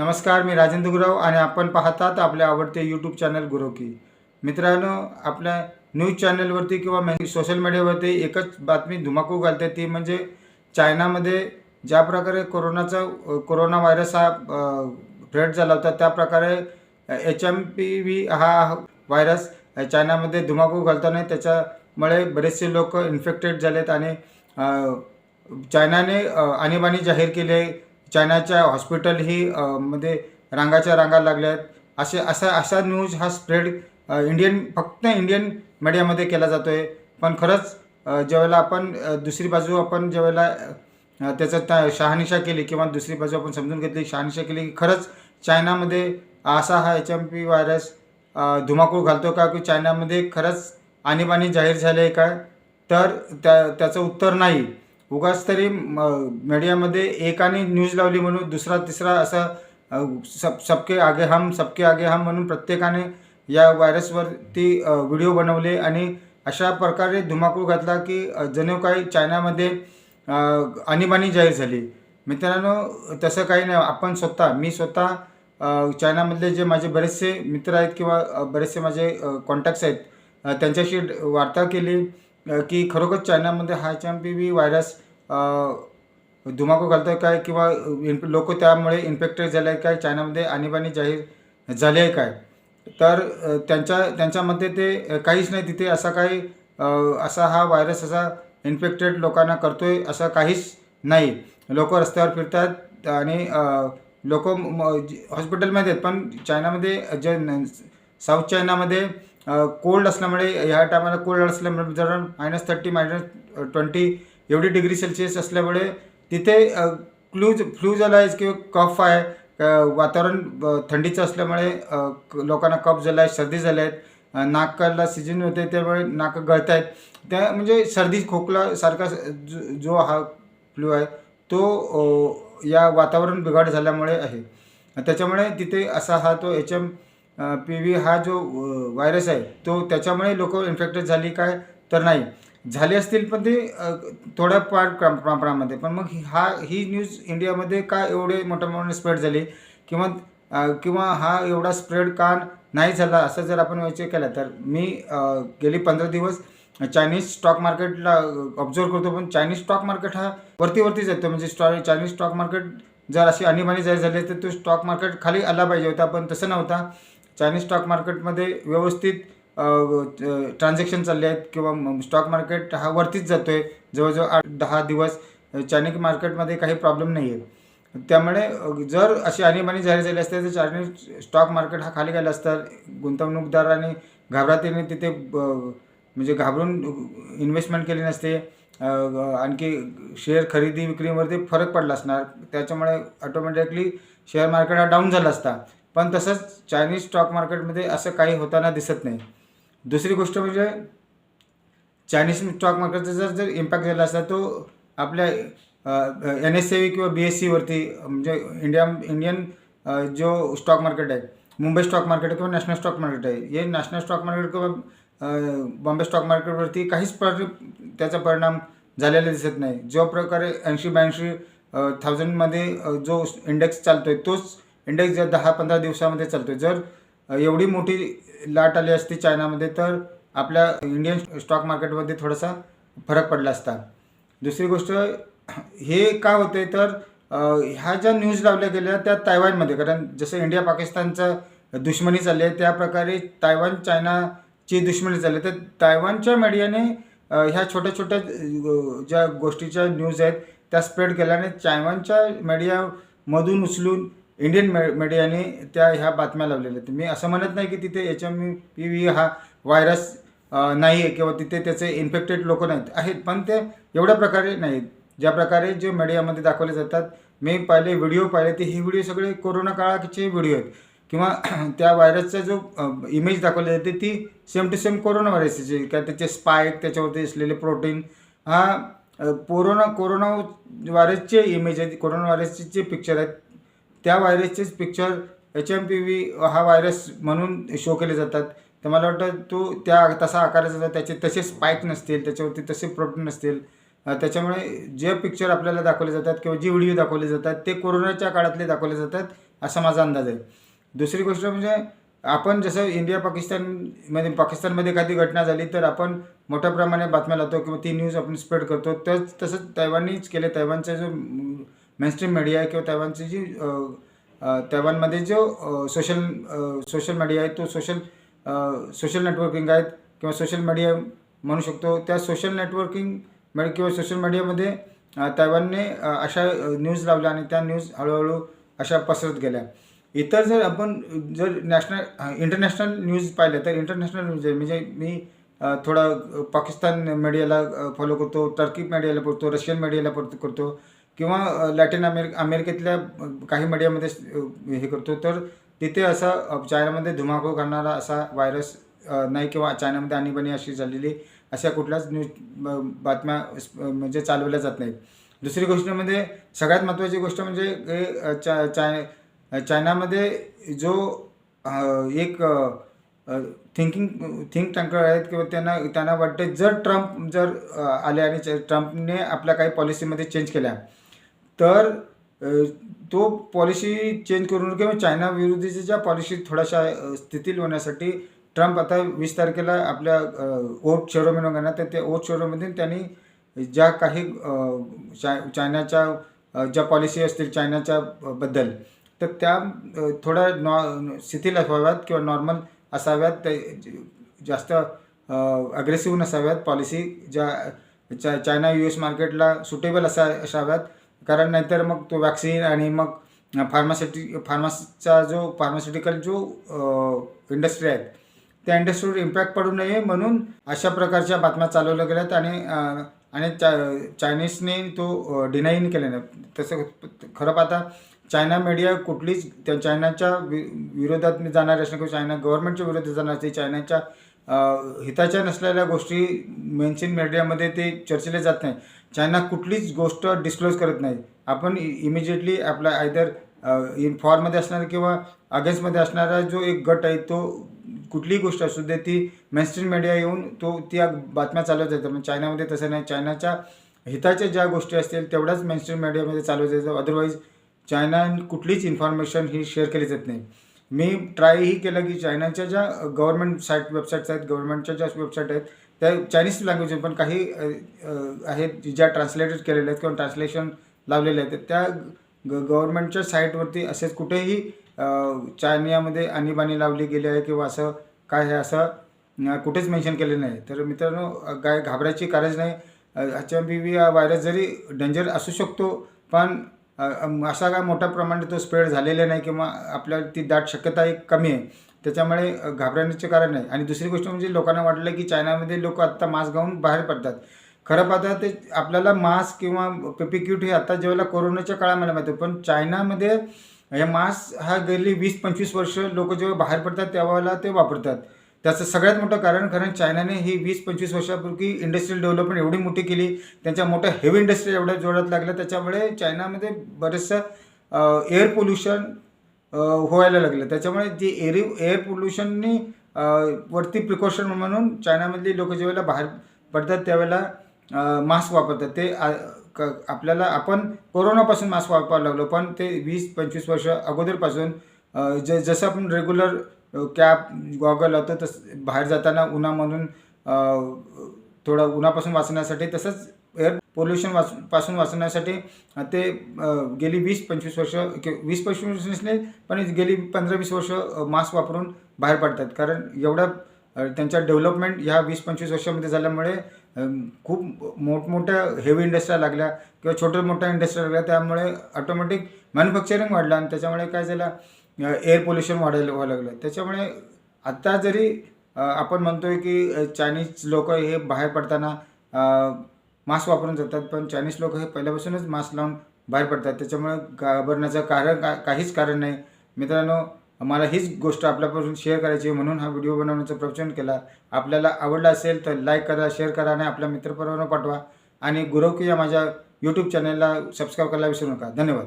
नमस्कार मी राजेंद्र गुरव आणि आपण पाहतात आपले आवडते यूट्यूब चॅनल गुरवकी मित्रांनो आपल्या न्यूज चॅनलवरती किंवा मे सोशल मीडियावरती एकच बातमी धुमाकूळ घालते ती म्हणजे चायनामध्ये ज्या प्रकारे कोरोनाचा कोरोना व्हायरस हा स्प्रेड झाला होता त्या प्रकारे एच एम पी व्ही हा व्हायरस चायनामध्ये धुमाकूळ घालताना त्याच्यामुळे बरेचसे लोक इन्फेक्टेड झालेत आणि चायनाने आणीबाणी जाहीर केली आहे. चायनाच्या हॉस्पिटल ही मध्ये रांगाच्या रांगा लागल्या आहेत. असे असा असा न्यूज हा स्प्रेड इंडियन फक्त इंडियन मीडियामध्ये केला जातो आहे पण खरंच ज्यावेळेला आपण दुसरी बाजू आपण ज्यावेळेला त्याचं त्या शहानिशा केली किंवा दुसरी बाजू आपण समजून घेतली शहानिशा केली की खरंच चायनामध्ये असा हा एच एम पी व्हायरस धुमाकूळ घालतो का? की चायनामध्ये खरंच आणीबाणी जाहीर झाली आहे का? तर त्या त्याचं उत्तर नाही. उगाच तरी म- मीडियामध्ये एकाने न्यूज लावली म्हणून दुसरा तिसरा असं सब सबके आगे हम सबके आगे हम म्हणून प्रत्येकाने या व्हायरसवरती व्हिडिओ बनवले आणि अशा प्रकारे धुमाकूळ घातला की जणू काही चायनामध्ये आणीबाणी जाहीर झाली. मित्रांनो तसं काही नाही. आपण स्वतः मी स्वतः चायनामधले जे माझे बरेचसे मित्र आहेत किंवा बरेचसे माझे कॉन्टॅक्ट्स आहेत त्यांच्याशी वार्ता केली. की खरोखर चायनामध्ये हा H M P V virus धुमाकू धुमाकूळ घालतोय काय किंवा लोक त्यामुळे इन्फेक्टेड झाले आहेत काय चायनामध्ये आणीबाणी जाहीर झाली आहे काय? तर त्यांच्या त्यांच्यामध्ये ते काहीच नाही तिथे असा काही असा हा व्हायरस असा इन्फेक्टेड लोकांना करतो आहे असं काहीच नाही. लोक रस्त्यावर फिरतात आणि लोक हॉस्पिटलमध्ये आहेत पण चायनामध्ये जे साऊथ चायनामध्ये कोल्ड असल्यामुळे ह्या टायमाला कोल्ड असल्यामुळे जर मायनस थर्टी मायनस ट्वेंटी एवढी डिग्री सेल्सिअस असल्यामुळे तिथे क्लूज फ्लू झाला आहे किंवा कफ आहे वातावरण थंडीचं असल्यामुळे लोकांना कफ झाला आहे सर्दी झाल्या आहेत नाकाला सीजन होते त्यामुळे नाक गळत आहेत त्या म्हणजे सर्दी खोकला सारखा स- जो जो हा फ्लू आहे तो या वातावरण बिघाड झाल्यामुळे आहे. त्याच्यामुळे तिथे असा हा तो एच एम पी व्ही हा जो व्हायरस आहे तो त्याच्यामुळे लोक इन्फेक्टेड झाली काय तर नाही. झाले असतील पण ते थोड्या फार प्रमाणामध्ये. पण मग हा ही न्यूज इंडियामध्ये का एवढे मोठ्या प्रमाणात स्प्रेड झाली? किंवा किंवा हा एवढा स्प्रेड का नाही झाला? असं जर आपण विचार केला तर मी गेली पंधरा दिवस चायनीज स्टॉक मार्केटला ऑब्झर्व करतो. पण चायनीज स्टॉक मार्केट हा वरती वरतीच येतो म्हणजे स्टॉ चायनीज स्टॉक मार्केट जर अशी आणीबाणी जाहीर झाली तर तो स्टॉक मार्केट खाली आला पाहिजे होता. पण तसं नव्हता. चायनीज स्टॉक मार्केटमध्ये व्यवस्थित ट्रान्झॅक्शन चालले आहेत किंवा स्टॉक मार्केट हा वरतीच जातो आहे जवळजवळ आठ दहा दिवस चायनीज मार्केटमध्ये काही प्रॉब्लेम नाही आहे. त्यामुळे जर अशी आणीबाणी जाहीर झाली असते तर चायनीज स्टॉक मार्केट हा खाली गेला असता गुंतवणूकदारांनी घाबरातीने तिथे ब- म्हणजे घाबरून इन्व्हेस्टमेंट केली नसते. आणखी शेअर खरेदी विक्रीवरती फरक पडला असणार. त्याच्यामुळे ऑटोमॅटिकली शेअर मार्केट हा डाऊन झाला असता. पण तसंच चायनीज स्टॉक मार्केटमध्ये असं काही होताना दिसत नाही. दुसरी गोष्ट म्हणजे चायनीज स्टॉक मार्केटचा जर जर इम्पॅक्ट झाला असता तो आपल्या एन एस सी किंवा बी एस सीवरती म्हणजे इंडिया इंडियन जो स्टॉक मार्केट आहे मुंबई स्टॉक मार्केट किंवा नॅशनल स्टॉक मार्केट आहे हे नॅशनल स्टॉक मार्केट किंवा बॉम्बे स्टॉक मार्केटवरती काहीच पर त्याचा परिणाम झालेला दिसत नाही. जो प्रकारे ऐंशी ब्याऐंशी थाउजंडमध्ये जो इंडेक्स चालतो आहे तोच इंडेक्स जर दहा पंधरा दिवसामध्ये चालतो जर एवढी मोठी लाट आली असती चायनामध्ये तर आपल्या इंडियन स्टॉक मार्केटमध्ये थोडासा फरक पडला असता. दुसरी गोष्ट हे का होते तर ह्या ज्या न्यूज लावल्या गेल्या त्या तायवानमध्ये. कारण जसं इंडिया पाकिस्तानचं दुश्मनी चालली आहे त्या प्रकारे तायवान चायनाची दुश्मनी चालली आहे. तर तायवानच्या मीडियाने ह्या छोट्या छोट्या ज्या गोष्टीच्या न्यूज आहेत त्या स्प्रेड केल्याने तायवानच्या मीडियामधून उचलून इंडियन मे मीडियाने त्या ह्या बातम्या लावलेल्या आहेत. मी असं म्हणत नाही की तिथे एच एम पी व्ही हा व्हायरस नाही आहे किंवा तिथे त्याचे इन्फेक्टेड लोक नाहीत. आहेत पण ते एवढ्या प्रकारे नाहीत. ज्या प्रकारे जे मीडियामध्ये दाखवले जातात मी पहिले व्हिडिओ पाहिले ते हे व्हिडिओ सगळे कोरोना काळाचे व्हिडिओ आहेत. किंवा त्या व्हायरसचा जो इमेज दाखवली जाते ती सेम टू सेम कोरोना व्हायरसची काय त्याचे स्पाईक त्याच्यावरती असलेले प्रोटीन हा कोरोना कोरोना व्हायरसचे इमेज आहेत कोरोना व्हायरसचे जे पिक्चर आहेत त्या व्हायरसचेच picture H M P V हा व्हायरस म्हणून शो केले जातात. तर मला वाटतं तो त्या तसा आकाराचा त्याचे तसे स्पाईक नसतील त्याच्यावरती तसे प्रोटीन नसतील. त्याच्यामुळे जे पिक्चर आपल्याला दाखवले जातात किंवा जी व्हिडिओ दाखवले जातात ते कोरोनाच्या काळातले दाखवले जातात असा माझा अंदाज आहे. दुसरी गोष्ट म्हणजे आपण जसं इंडिया पाकिस्तानमध्ये पाकिस्तानमध्ये एखादी घटना झाली तर आपण मोठ्या प्रमाणे बातम्या लावतो किंवा ती न्यूज आपण स्प्रेड करतो. तच तसंच तैवानीच केले. तैवानचा जो मेनस्ट्रीम मीडिया आहे किंवा तैवानची जी तैवानमध्ये जो सोशल सोशल मीडिया आहे तो सोशल सोशल नेटवर्किंग आहेत किंवा सोशल मीडिया म्हणू शकतो. त्या सोशल नेटवर्किंग किंवा सोशल मीडियामध्ये तैवानने अशा न्यूज लावल्या आणि त्या न्यूज हळूहळू अशा पसरत गेल्या. इतर जर आपण जर नॅशनल इंटरनॅशनल न्यूज पाहिलं तर इंटरनॅशनल न्यूज आहे. म्हणजे मी थोडा पाकिस्तान मीडियाला फॉलो करतो टर्की मीडियाला करतो रशियन मीडियाला करतो. किंवा लॅटिन अमेरिक अमेरिकेतल्या काही मीडियामध्ये हे करतो. तर तिथे असा चायनामध्ये धुमाकूळ करणारा असा व्हायरस नाही किंवा चायनामध्ये आणीबाणी अशी झालेली अशा कुठल्याच न्यूज ब- बातम्या म्हणजे चालवल्या जात नाहीत. दुसरी गोष्ट म्हणजे सगळ्यात महत्त्वाची गोष्ट म्हणजे चा चाय चायनामध्ये जो एक थिंकिंग थिंक टँकर आहेत किंवा त्यांना त्यांना वाटते जर ट्रम्प जर आले आणि च- ट्रम्पने आपल्या काही पॉलिसीमध्ये चेंज केल्या तर तो पॉलिसी चेंज करून किंवा चायना विरुद्धच्या ज्या पॉलिसी थोड्याशा स्थितील होण्यासाठी ट्रम्प आता वीस तारखेला आपल्या ओट शेरोमेनो घेणार तर त्या ओट शेरोमध्ये त्यांनी ज्या काही चाय चायनाच्या ज्या पॉलिसी असतील चायनाच्या बद्दल तर त्या थोड्या नॉ शिथिल असाव्यात किंवा नॉर्मल असाव्यात. ते जास्त अग्रेसिव्ह नसाव्यात. पॉलिसी ज्या चा चायना यू एस मार्केटला सुटेबल असा असाव्यात. कारण नाहीतर मग तो वॅक्सिन आणि मग फार्मासिटी फार्मासीचा जो फार्मास्युटिकल जो इंडस्ट्री आहेत त्या इंडस्ट्रीवर इम्पॅक्ट पडू नये म्हणून अशा प्रकारच्या बातम्या चालवल्या गेल्यात आणि आणि चा चायनीजने तो डिनाईन केले नाही तसं खरं पाहता चायना मीडिया कुठलीच त्या चायनाच्या वि विरोधात जाणारी असणं किंवा चायना गव्हर्नमेंटच्या विरोधात जाणार असते चायनाच्या हिताच्या नसलेल्या गोष्टी मेन्सिन मीडियामध्ये ते चर्चेले जात नाही चायना कुठलीच गोष्ट डिस्क्लोज करत नाही. आपण इमिजिएटली आपला आयदर इन फॉरमध्ये असणारा किंवा अगेन्स्टमध्ये असणारा जो एक गट आहे तो कुठलीही गोष्ट असू दे ती मेनस्ट्रीम मीडिया येऊन तो त्या बातम्या चालवत जातात. पण चायनामध्ये तसं नाही. चायनाच्या हिताच्या ज्या गोष्टी असतील तेवढ्याच मेनस्ट्रीम मीडियामध्ये चालवत जातात. अदरवाईज चायना कुठलीच इन्फॉर्मेशन ही शेअर केली जात नाही. मी ट्रायही केलं की चायनाच्या ज्या गव्हर्नमेंट साईट वेबसाईट्स आहेत गव्हर्नमेंटच्या ज्या वेबसाईट आहेत त्या चायनीज लँग्वेज पण काही आहेत ज्या ट्रान्सलेटेड केलेल्या आहेत किंवा ट्रान्सलेशन लावलेले आहेत त्या ग गव्हर्नमेंटच्या साईटवरती असेच कुठेही चायनियामध्ये आणीबाणी लावली गेली आहे किंवा असं काय आहे असं कुठेच मेन्शन केलेलं नाही. तर मित्रांनो काय घाबरायची गरज नाही. एच एम बी व्ही हा व्हायरस जरी डेंजर असू शकतो पण असा काय मोठ्या प्रमाणात तो स्प्रेड झालेला नाही किंवा आपल्याला ती दाट शक्यता एक कमी आहे. त्याच्यामुळे घाबरण्याचे कारण नाही. आणि दुसरी गोष्ट म्हणजे लोकांना वाटलं की चायनामध्ये लोक आत्ता मास्क घालून बाहेर पडतात. खरं पाहता ते आपल्याला मास्क किंवा पेपिक्यूट क्यूट हे आता ज्यावेळेला कोरोनाच्या काळामध्ये माहिती पण चायनामध्ये हे मास्क हा गेली वीस पंचवीस वर्ष लोक जेव्हा बाहेर पडतात त्यावेळेला ते वापरतात. त्याचं सगळ्यात मोठं कारण कारण चायनाने ही वीस पंचवीस वर्षापूर्वी इंडस्ट्रियल डेव्हलपमेंट एवढी मोठी केली. त्यांच्या मोठ्या हेवी इंडस्ट्री एवढ्या जोरात लागल्या. त्याच्यामुळे चायनामध्ये बरेचसं एअर पोल्युशन व्हायला लागलं. त्याच्यामुळे जे एअर एअर पोल्युशननी वरती प्रिकॉशन म्हणून चायनामधली लोक ज्यावेळेला बाहेर पडतात त्यावेळेला मास्क वापरतात. ते आ- क- आपल्याला आपण कोरोनापासून मास्क वापरायला लागलो पण ते वीस पंचवीस वर्ष अगोदरपासून ज जसं आपण रेग्युलर कॅप गॉगल लावतो तस बाहेर जाताना उन्हामधून थोडं उन्हापासून वाचण्यासाठी तसंच एअर पोल्युशन वाच पासून वाचण्यासाठी ते गेली वीस पंचवीस वर्ष कि वीस पंचवीस वर्ष नाही पण गेली पंधरा वीस वर्ष मास्क वापरून बाहेर पडतात. कारण एवढ्या त्यांच्या डेव्हलपमेंट ह्या वीस पंचवीस वर्षामध्ये झाल्यामुळे खूप मोठमोठ्या हेवी इंडस्ट्र्या लागल्या किंवा छोट्या मोठ्या इंडस्ट्र्या लागल्या. त्यामुळे ऑटोमॅटिक मॅन्युफॅक्चरिंग वाढलं आणि त्याच्यामुळे काय झालं एअर पोल्युशन वाढायला व्हायला लागलं. त्याच्यामुळे आत्ता जरी आपण म्हणतोय की चायनीज लोक हे बाहेर पडताना मास्क वापरून जातात पण चायनीज लोक हे पहिल्यापासूनच मास्क लावून बाहेर पडतात. त्याच्यामुळे घाबरण्याचं कारण का काहीच कारण नाही. मित्रांनो मला हीच गोष्ट आपल्यापासून शेअर करायची आहे म्हणून हा व्हिडिओ बनवण्याचा प्रवचन केला. आपल्याला आवडला असेल तर लाईक करा शेअर करा आणि आपल्या मित्रपरिवारांना पाठवा. आणि गुरवकी या माझ्या यूट्यूब चॅनलला सबस्क्राईब करायला विसरू नका. धन्यवाद.